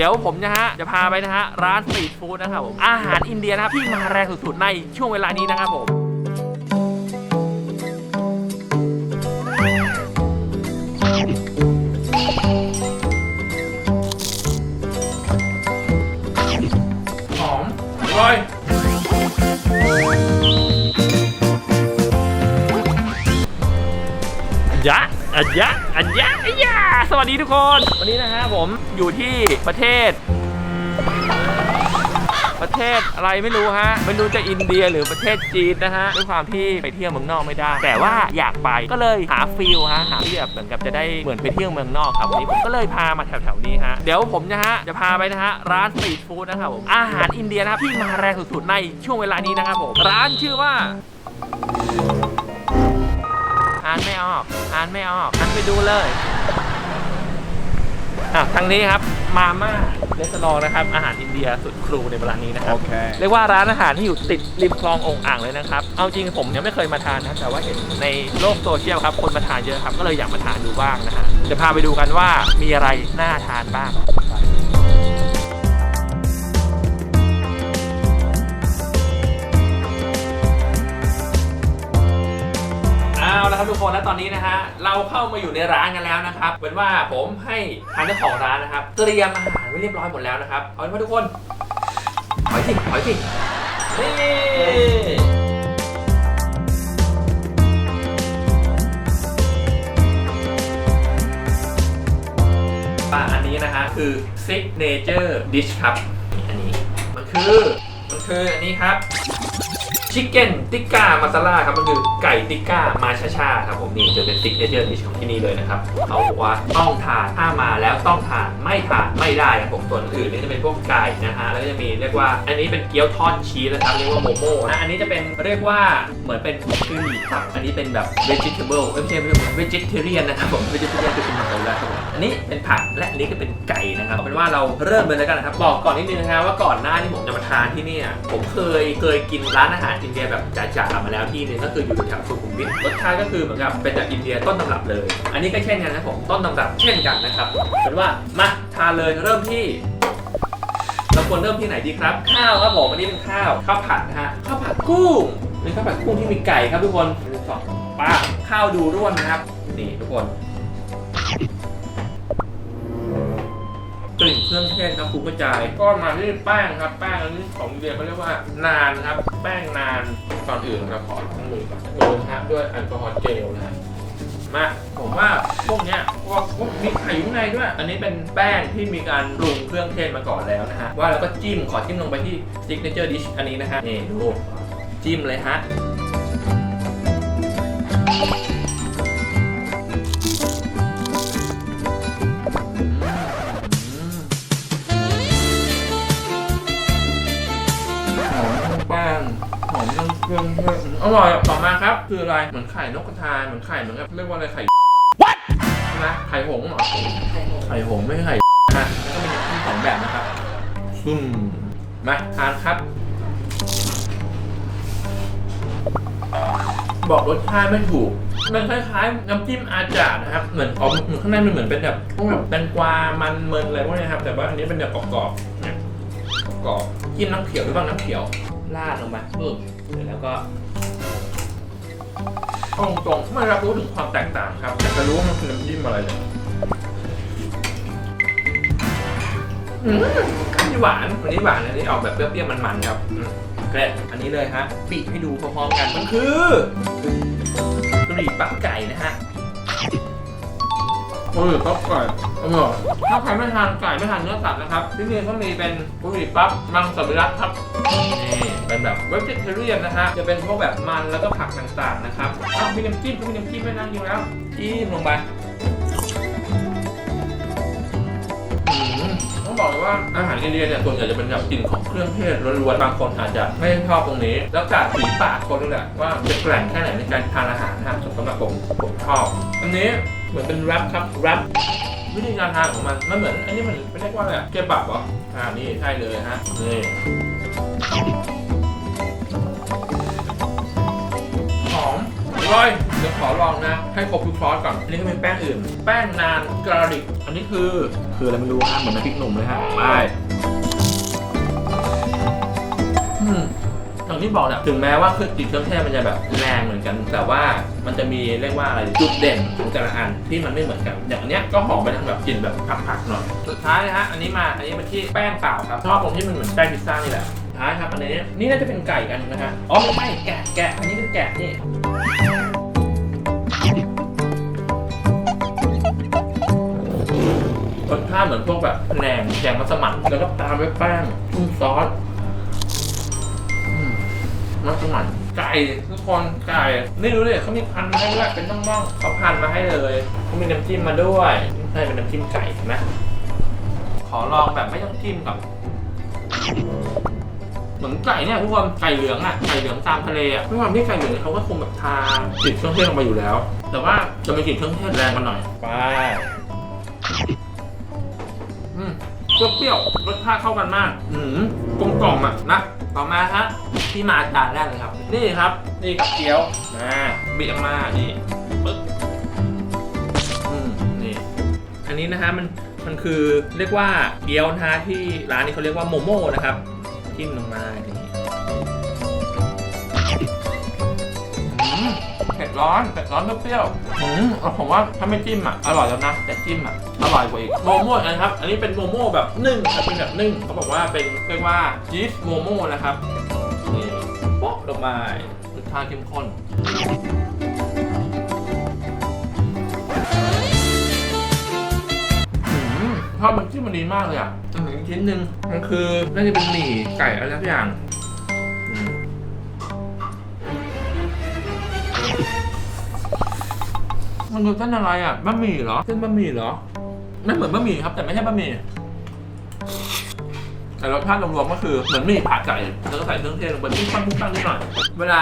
เดี๋ยวผมนะฮะจะพาไปนะฮะร้านสตรีทฟู้ดนะครับผมอาหารอินเดียนะครับที่มาแรงสุดๆในช่วงเวลานี้นะครับผมหอมอร่อยอันยะอันยะอันยะอันยะ สวัสดีทุกคน วันนี้นะฮะผมอยู่ที่ประเทศ ประเทศอะไรไม่รู้ฮะไม่รู้จะอินเดียหรือประเทศจีนนะฮะด้วยความที่ไปเที่ยวเมืองนอกไม่ได้ แต่ว่าอยากไปก็เลยหาฟิลฮะหาที่แบบเหมือนกับจะได้เหมือนไปเที่ยวเมืองนอกครับวันนี้ผมก็เลยพามาแถวๆนี้ฮะเดี๋ยวผมนะฮะจะพาไปนะฮะร้านสตรีทฟู้ดนะครับผมอาหารอินเดียนะครับที่มาแรงสุดๆในช่วงเวลานี้นะครับผมร้านชื่อว่าอ่านไม่ออกอ่านไม่ออกอันไปดูเลย อะทางนี้ครับมาม่าเรสลองนะครับ อาหารอินเดียสุดครูในเวลานี้นะครับ Okay. เรียกว่าร้านอาหารที่อยู่ติดริมคลององอ่างเลยนะครับ เอาจริงผมยังไม่เคยมาทานนะ แต่ว่าเห็นในโลกโซเชียลครับ คนมาทานเยอะครับ ก็เลยอยากมาทานดูบ้างนะฮะจะพาไปดูกันว่ามีอะไรน่าทานบ้าง เอาละครับทุกคนแล้วตอนนี้นะฮะเราเข้ามาอยู่ในร้านกันแล้วนะครับเป็นว่าผมให้ทางเจ้าของร้านนะครับเตรียมอาหารไว้เรียบร้อยหมดแล้วนะครับเอาเป็นว่าทุกคนถอยสิถอยสินี่อะอันนี้นะฮะคือ signature dish ครับ อันนี้ มันคือ มันคืออันนี้ครับ ชิคเก้นติก้ามาซาล่าครับมันคือไก่ติก้ามาชาชาครับผมนี่จะเป็นซิกเนเจอร์ดิชของที่นี่เลยนะครับเขาบอกว่าต้องทานถ้ามาแล้วต้องทานไม่ทานไม่ได้ครับผมส่วนอื่นนี่จะเป็นพวกไก่นะฮะแล้วก็จะมีเรียกว่า อันนี้เป็นเกี๊ยวทอดชีสนะครับเรียกว่าโมโม่นะอันนี้จะเป็นเรียกว่าเหมือนเป็นคือหมี่ครับอันนี้เป็นแบบ vegetable เอ้ยไม่ใช่ไม่ใช่ vegetarian นะครับผม vegetarian คือเป็นมังสวิรัตครับผมอันนี้เป็นผักและอันนี้ก็เป็นไก่นะครับเอาเป็นว่าเราเริ่มเลยแล้วกันนะครับบอกก่อนนิดนึงนะฮะว่าก่อนหน้าที่ผมจะมาทานที่นี่ผมเคยเคยกินร้านอาหารอินเดียแบบจ๋าๆมาแล้วที่นึงก็คืออยู่แถวสุขุมวิทรสชาติก็คือเหมือนกับเป็นจากอินเดียต้นตำรับเลย อันนี้ก็เช่นกันนะผมต้นตำรับเช่นกันนะครับเป็นว่ามาทานเลยเริ่มที่เราควรเริ่มที่ไหนดีครับ ข้าวครับผมอันนี้เป็นข้าวข้าวผัดนะฮะข้าวผัดกุ้งเป็นข้าวผัดกุ้งที่มีไก่ครับทุกคนหนึ่งสองป้าข้าวดูร่วนนะครับนี่ทุกคน เครื่องเทศครับคุณกระจายก็มาที่แป้งครับ แป้งอันนี้ของเดียเขาเรียกว่านานครับ แป้งนานก่อนอื่นเราขอทั้งมือก่อนโรยนะฮะด้วยแอลกอฮอล์เจลนะฮะมาผมว่าพวกเนี้ยพวกพวกมีไข่อยู่งในด้วย อันนี้เป็นแป้งที่มีการปรุงเครื่องเทศมาก่อนแล้วนะฮะว่าแล้วก็จิ้มขอจิ้มลงไปที่ signature dish อันนี้นะฮะนี่ดูจิ้มเลยฮะ เครื่องเทศอร่อยต่อมาครับ คืออะไร เหมือนไข่นกกระทา เหมือนไข่เหมือนกับเรียกว่าอะไรไข่ What ใช่ไข่หงส์เหรอไข่หงส์ไม่ใช่ไข่นะแล้วก็มีน้ำจิ้มสองแบบนะครับซุ่มมาทานครับ บอกรสชาติไม่ถูก มันคล้ายๆน้ำจิ้มอาจารย์นะครับ เหมือนอ๋อข้างในมันเหมือนเป็นแบบพวกแบบแตงกวา มันเมินอะไรพวกนี้ครับ แต่ว่าอันนี้เป็นแบบกรอบๆเนี่ยกรอบๆจิ้มน้ำเขียวหรือเปล่าน้ำเขียวราดลงมาปึ๊บ เสร็จแล้วก็เอาตรงๆไม่รับรู้ถึงความแตกต่างครับแต่จะรู้ว่ามันคือน้ำจิ้มอะไรเลยอืมอันนี้หวานอันนี้หวานอันนี้ออกแบบเปรี้ยวๆมันๆครับอืมแกะอันนี้เลยฮะปิให้ดูพร้อมๆกันมันคือกะหรี่ปั๊บไก่นะฮะ กะหรี่ปั๊บไก่อร่อยถ้าใครไม่ทานไก่ไม่ทานเนื้อสัตว์นะครับ ที่นี่เขามีเป็นบะหรี่ปั๊บมังสวิรัตครับนี่เป็นแบบเวจิเทเรียนนะฮะจะเป็นพวกแบบมันแล้วก็ผักต่างๆนะครับอ้าวมีน้ำจิ้มก็มีน้ำจิ้มไม่นั่งอยู่แล้วจิ้มลงไป บอกเลยว่าอาหารอินเดียเนี่ยส่วนใหญ่จะเป็นแบบกลิ่นของเครื่องเทศล้วนๆบางคนอาจจะไม่ชอบตรงนี้ แล้วจากสีปากคนนี่แหละว่าจะแกร่งแค่ไหนในการทานอาหารนะสำหรับผมผมชอบอันนี้เหมือนเป็นแรปครับแรปวิธีการทานของมันมันเหมือนอันนี้มันไม่เรียกว่าอะไรเกบับเหรออ่านี่ใช่เลยฮะนี่หอมอร่อยเดี๋ย ขอลองนะ ให้ครบทุกซอสก่อน อันนี้ก็เป็นแป้งอื่น แป้งนานกราลิก อันนี้คือ คืออะไรไม่รู้ฮะเหมือนน้ำพริกหนุ่มเลยฮะไปอืมอย่างที่บอกเนี่ยถึงแม้ว่าเครื่องติดเครื่องเทศมันจะแบบแรงเหมือนกัน แต่ว่ามันจะมีเรียกว่าอะไรจุดเด่นของแต่ละอันที่มันไม่เหมือนกัน อย่างอันเนี้ยก็หอมไปทางแบบกลิ่นแบบผักๆหน่อยสุดท้ายนะฮะอันนี้มาอันนี้เป็นที่แป้งเปล่าครับชอบตรงที่มันเหมือนแป้งพิซซ่านี่แหละสุดท้ายครับอันนี้นี่น่าจะเป็นไก่กันนะฮะอ๋อไม่ใช่แกะแกะอันนี้เป็นแกะนี่ รสชาติเหมือนพวกแบบแหนงแยงมัสมั่นแล้วก็ตามด้วยแป้งชุ่มซอสอืมมัสมั่นไก่ทุกคนไก่นี่รู้เลยเขามีพันมาให้ด้วยเป็นน่องๆเขาพันมาให้เลยเขามีน้ำจิ้มมาด้วยใช่เป็นน้ำจิ้มไก่เห็นไหมขอลองแบบไม่ต้องจิ้มก่อนเหมือนไก่เนี่ยทุกคนไก่เหลืองอะไก่เหลืองตามทะเลอะด้วยความที่ไก่เหลืองเนี่ยเขาก็คงแบบทากลิ่นเครื่องเทศลงไปอยู่แล้ว แต่ว่าจะมีกลิ่นเครื่องเทศแรงมาหน่อยไป อืมเปรี้ยวๆรสชาติเข้ากันมาก อืมกลมกล่อมอะนะ ต่อมาฮะที่มาจานแรกเลยครับ นี่ครับ นี่กับเกี๊ยวนะบิดออกมานี่ปึ๊บอืมนี่ อันนี้นะฮะมันมันคือเรียกว่าเกี๊ยวนะฮะที่ร้านนี้เขาเรียกว่าโมโม่นะครับจิ้มลงมาอย่าง ผ็ดร้อนเผ็ดร้อนเปรี้ยวๆอืมเอาผมว่าถ้าไม่จิ้มอะอร่อยแล้วนะแต่จิ้มอะอร่อยกว่าอีกโมโม่นะครับอันนี้เป็นโมโม่แบบนึ่งครับเป็นแบบนึ่งเขาบอกว่าเป็นเรียกว่าชีสโมโม่นะครับนี่โป๊ะลงมาสุดท้ายเข้มข้นอืมชอบมันจิ้มมันดีมากเลยอะอืมอีกชิ้นหนึ่งมันคือน่าจะเป็นหมี่ไก่อะไรสักอย่าง มันคือเส้นอะไรอะบะหมี่เหรอเส้นบะหมี่เหรอไม่นเหมือนบะหมี่ครับ แต่ไม่ใช่บะหมี่แต่รสชาติรวมๆก็คือเหมือนหมี่ผัดไก่แล้วก็ใส่เครื่องเทศลงไปปุ้งปั้งปุ้งปั้งนิดหน่อยเวลา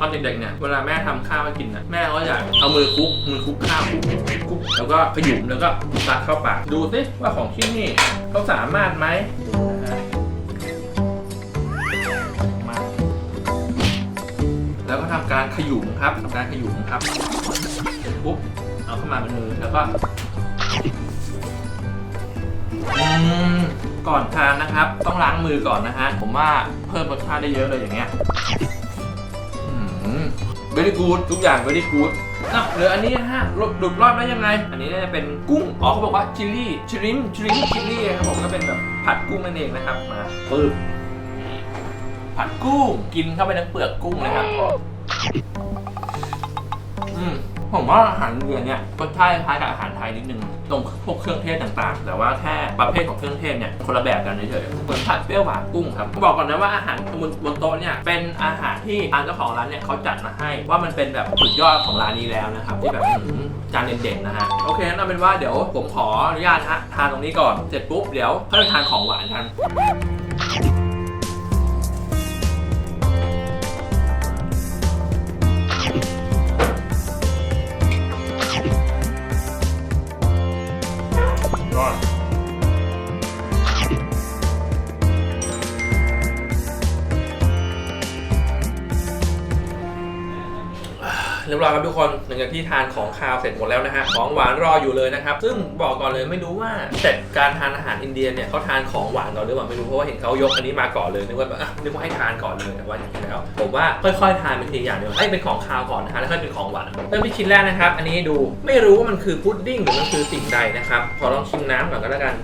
ตอนเด็กๆเนี่ยเวลาแม่ทำข้าวให้กินนะแม่ก็จะเอามือคลุกมือคลุกข้าวคลุกคุกแล้วก็ขยุมแล้วก็ตักเข้าปากดูสิว่าของที่นี่เขาสามารถไหมแล้วก็ทำการขยุมครับทำการขยุมครับ ปุ๊บเอาเข้ามาเป็นมือแล้วก็ก่อนทานนะครับ ต้องล้างมือก่อนนะฮะ ผมว่าเพิ่มรสชาติได้เยอะเลยอย่างเงี้ยเ very good ทุกอย่าง very good อะหลืออันนี้นะฮะหลุดหลุดรอดได้ยังไง อันนี้น่าจะเป็นกุ้ง อ๋อเขาบอกว่าชิลลี่ชริมชริมชิลลี่ครับผมก็เป็นแบบผัดกุ้งนั่นเองนะครับ มาปึ๊บผัดกุ้ง กินเข้าไปทั้งเปลือกกุ้งเลยครับอืม ผมว่าอาหารเรือเนี่ยรสชาติคล้ายกับอาหารไทยนิดนึงตรงพวกเครื่องเทศต่างๆ แต่ว่าแค่ประเภทของเครื่องเทศเนี่ยคนละแบบกันเฉยๆเหมือนผัดเปรี้ยวหวานกุ้งครับบอกก่อนนะว่าอาหารบนบนโต๊ะเนี่ยเป็นอาหารที่ทางเจ้าของร้านเนี่ยเขาจัดมาให้ ว่ามันเป็นแบบสุดยอดของร้านนี้แล้วนะครับที่แบบจานเด่นๆนะฮะโอเคงั้นเอาเป็นว่าเดี๋ยวผมขออนุญาตฮะทานตรงนี้ก่อนเสร็จปุ๊บเดี๋ยวค่อยไปทานของหวานกัน เรียบร้อยครับทุกคนหลังจากที่ทานของคาวเสร็จหมดแล้วนะฮะของหวานรออยู่เลยนะครับ ซึ่งบอกก่อนเลยไม่รู้ว่าเสร็จการทานอาหารอินเดียเนี่ยเขาทานของหวานก่อนหรือเปล่าไม่รู้เพราะว่าเห็นเขายกอันนี้มาก่อนเลยนึกว่าแบบอะนึกว่าให้ทานก่อนเลยแต่ว่าจริงๆแล้วผมว่าค่อยๆทานเป็นทีอย่างเดียวไอ้เป็นของคาวก่อนนะฮะแล้วค่อยเป็นของหวานเริ่มที่ชิ้นแรกนะครับ อันนี้ดูไม่รู้ว่ามันคือพุดดิ้งหรือมันคือสิ่งใดนะครับขอลองชิมน้ำก่อนก็แล้วกัน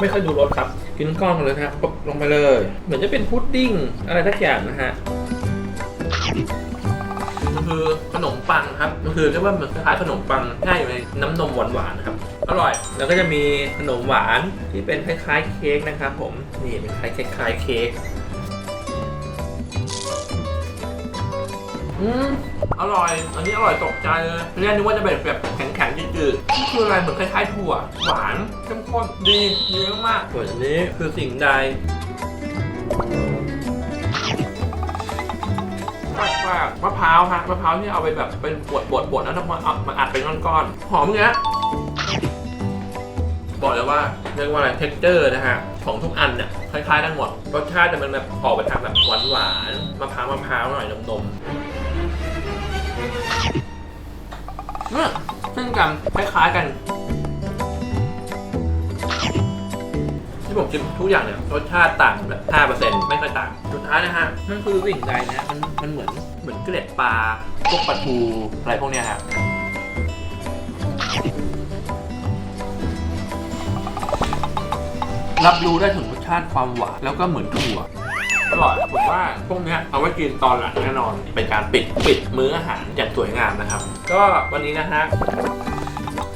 ไม่ค่อยดูรสครับ กินก้อนกันเลยนะครับลงไปเลย เหมือนจะเป็นพุดดิ้งอะไรสักอย่างนะฮะ คือขนมปังครับ มันคือเรียกว่ามันคล้ายขนมปังง่ายอยู่ในน้ำนมหวานๆนะครับ อร่อย แล้วก็จะมีขนมหวานที่เป็นคล้ายๆเค้กนะครับผม นี่เป็นคล้ายๆคล้ายเค้ก อืมอร่อย อันนี้อร่อยตกใจเลยเรียกนึกว่าจะเป็นแบบแข็งๆจืดๆนี่คืออะไรเหมือนคล้ายๆถั่ว หวานเข้มข้นดีดีมากๆส่วนอันนี้คือสิ่งใด มากมะพร้าวฮะมะพร้าวที่เอาไปแบบเป็นบดบดบดแล้วทำมาเอามาอัดเป็นก้อนๆหอมเงี้ยบอกเลยว่าเรียกว่าอะไรเท็กเจอร์นะฮะของทุกอันเนี่ยคล้ายๆกันหมดรสชาติจะมันแบบออกไปทางแบบหวานๆมะพร้าวมะพร้าวหน่อยนมๆเนี่ยเช่นกันคล้ายๆกัน ที่ผมชิมทุกอย่างเนี่ยรสชาติต่างแบบห้าเปอร์เซ็นต์ไม่ค่อยต่าง สุดท้ายนะฮะนั่นคือวิ่งไก่นะมันมันเหมือนเหมือนเกล็ดปลาพวกปลาทูอะไรพวกเนี้ยครับรับรู้ได้ถึงรสชาติความหวานแล้วก็เหมือนถั่วอร่อยผมว่าพวกเนี้ยเอาไว้กินตอนหลังแน่นอน เป็นการปิดปิดมื้ออาหารอย่างสวยงามนะครับ ก็วันนี้นะฮะ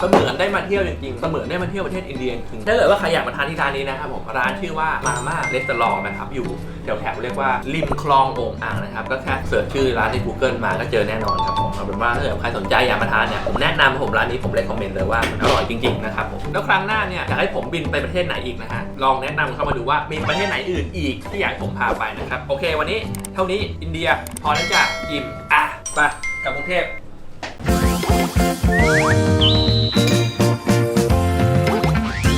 เสมือนได้มาเที่ยวจริงๆเสมือนได้มาเที่ยวประเทศอินเดียจริงถ้าเกิดว่าใครอยากมาทานที่ร้านนี้นะครับผมร้านชื่อว่ามาม่าเรสตอรองนะครับอยู่แถวๆเรียกว่าริมคลองโอ่งอ่างนะครับก็แค่เสิร์ชชื่อร้านใน Google มาก็เจอแน่นอนครับผมเอาเป็นว่าถ้าเกิดใครสนใจอยากมาทานเนี่ยผมแนะนำผมร้านนี้ผมเลยคอมเมนต์เลยว่ามันอร่อยจริงๆนะครับผมแล้วครั้งหน้าเนี่ยอยากให้ผมบินไปประเทศไหนอีกนะฮะลองแนะนำเข้ามาดูว่ามีประเทศไหนอื่นอีกที่อยากให้ผมพาไปนะครับโอเค วันนี้เท่านี้อินเดียพอแล้วจ้ะอิ่มอะไปกลับกรุงเทพ Música